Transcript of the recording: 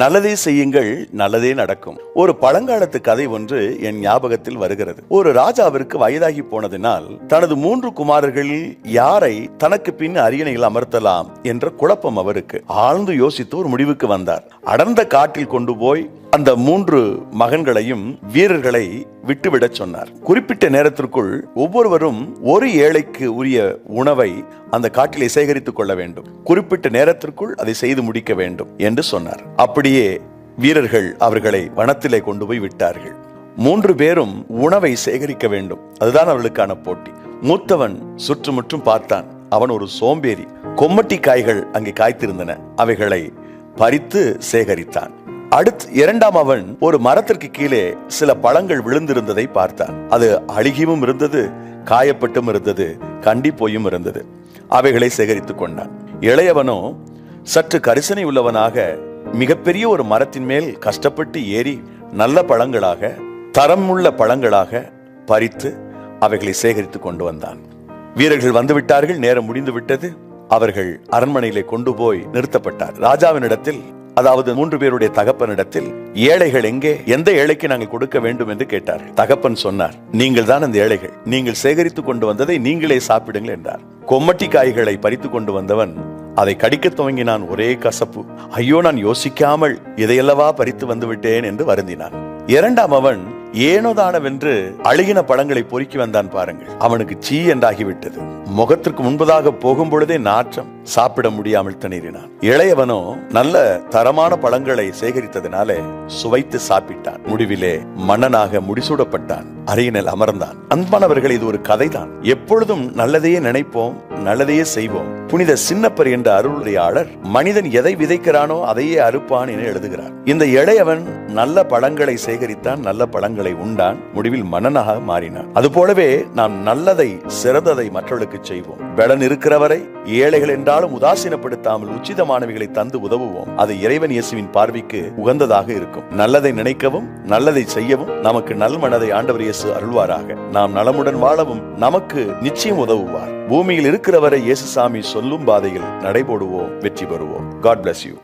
நல்லதே செய்யுங்கள் நல்லதே நடக்கும். ஒரு பழங்காலத்து கதை ஒன்று என் ஞாபகத்தில் வருகிறது. ஒரு ராஜாவிற்கு வயதாகி போனதினால் தனது மூன்று குமாரர்களில் யாரை தனக்கு பின் அரியணையில் அமர்த்தலாம் என்ற குழப்பம் அவருக்கு. ஆழ்ந்து யோசித்து ஒரு முடிவுக்கு வந்தார். அடர்ந்த காட்டில் கொண்டு போய் அந்த மூன்று மகன்களையும் வீரர்களை விட்டுவிடச் சொன்னார். குறிப்பிட்ட நேரத்திற்குள் ஒவ்வொருவரும் ஒரு ஏழைக்கு உரிய உணவை அந்த காட்டிலே சேகரித்துக் கொள்ள வேண்டும். குறிப்பிட்ட நேரத்திற்குள் அதை செய்து முடிக்க வேண்டும் என்று சொன்னார். அப்படியே வீரர்கள் அவர்களை வனத்திலே கொண்டு போய் விட்டார்கள். மூன்று பேரும் உணவை சேகரிக்க வேண்டும். அதுதான் அவர்களுக்கான போட்டி. மூத்தவன் சுற்றுமுற்றும் பார்த்தான். அவன் ஒரு சோம்பேறி. கொம்மட்டி காய்கள் அங்கே காய்த்திருந்தன. அவைகளை பறித்து சேகரித்தான். அடுத்து இரண்டாம் அவன் ஒரு மரத்திற்கு கீழே சில பழங்கள் விழுந்திருந்ததை பார்த்தான். அது அழுகியும் இருந்தது காயப்பட்டும் இருந்தது கண்டி போயும் இருந்தது. அவைகளை சேகரித்துக் கொண்டான். இளையவனோ சற்று கரிசனை உள்ளவனாக மிகப்பெரிய ஒரு மரத்தின் மேல் கஷ்டப்பட்டு ஏறி நல்ல பழங்களாக தரமுள்ள பழங்களாக பறித்து அவைகளை சேகரித்துக் கொண்டு வந்தான். வீரர்கள் வந்து விட்டார்கள் நேரம் முடிந்து விட்டது அவர்கள் அரண்மனையிலே கொண்டு போய் நிறுத்தப்பட்டார். ராஜாவினிடத்தில் அதாவது மூன்று பேருடைய தகப்பனிடத்தில் ஏழைகள் எங்கே? எந்த ஏழைக்கு நாங்கள் கொடுக்க வேண்டும்? என்று கேட்டார். தகப்பன் சொன்னார் நீங்கள் தான் அந்த ஏழைகள். நீங்கள் சேகரித்துக் கொண்டு வந்ததை நீங்களே சாப்பிடுங்கள் என்றார். கொம்மட்டி காய்களை பறித்து கொண்டு வந்தவன் அதை கடிக்க துவங்கினான். ஒரே கசப்பு. ஐயோ நான் யோசிக்காமல் இதையல்லவா பறித்து வந்து விட்டேன் என்று வருந்தினான். இரண்டாம் அவன் ஏனோதானவென்று அழுகின பழங்களை பொறுக்கி வந்தான் பாருங்கள். அவனுக்கு சீ என்றாகிவிட்டது. முகத்திற்கு முன்பதாக போகும் பொழுதே நாற்றம் சாப்பிட முடியாமல் திணறினான். இளையவனோ நல்ல தரமான பழங்களை சேகரித்ததினாலே சுவைத்து சாப்பிட்டான். முடிவிலே மன்னனாக முடிசூடப்பட்டான். அரியணில் அமர்ந்தான். அன்பானவர்கள் இது ஒரு கதைதான். எப்பொழுதும் நல்லதையே நினைப்போம் நல்லதையே செய்வோம். புனித சின்னப்பர் என்ற அருளுரையாளர் மனிதன் எதை விதைக்கிறானோ அதையே அறுப்பான் என எழுதுகிறார். இந்த இளையவன் நல்ல பழங்களை சேகரித்தான் நல்ல பழங்களை உண்டான் முடிவில் மன்னனாக மாறினான். அதுபோலவே நாம் நல்லதை சிறந்ததை மற்றவர்களுக்கு செய்வோம். பலன் இருக்கிறவரை ஏழைகள் என்றாலும் உதாசீனப்படுத்தாமல் உச்சிதமானவைகளை தந்து உதவுவோம். அது இறைவன் இயேசுவின் பார்வைக்கு உகந்ததாக இருக்கும். நல்லதை நினைக்கவும் நல்லதை செய்யவும் நமக்கு நல்மனதை ஆண்டவர் இயேசு அருள்வாராக. நாம் நலமுடன் வாழவும் நமக்கு நிச்சயம் உதவுவார். பூமியில் இருக்கிறவரை இயேசு சாமி சொல்லும் பாதையில் நடைபோடுவோம் வெற்றி பெறுவோம். God bless you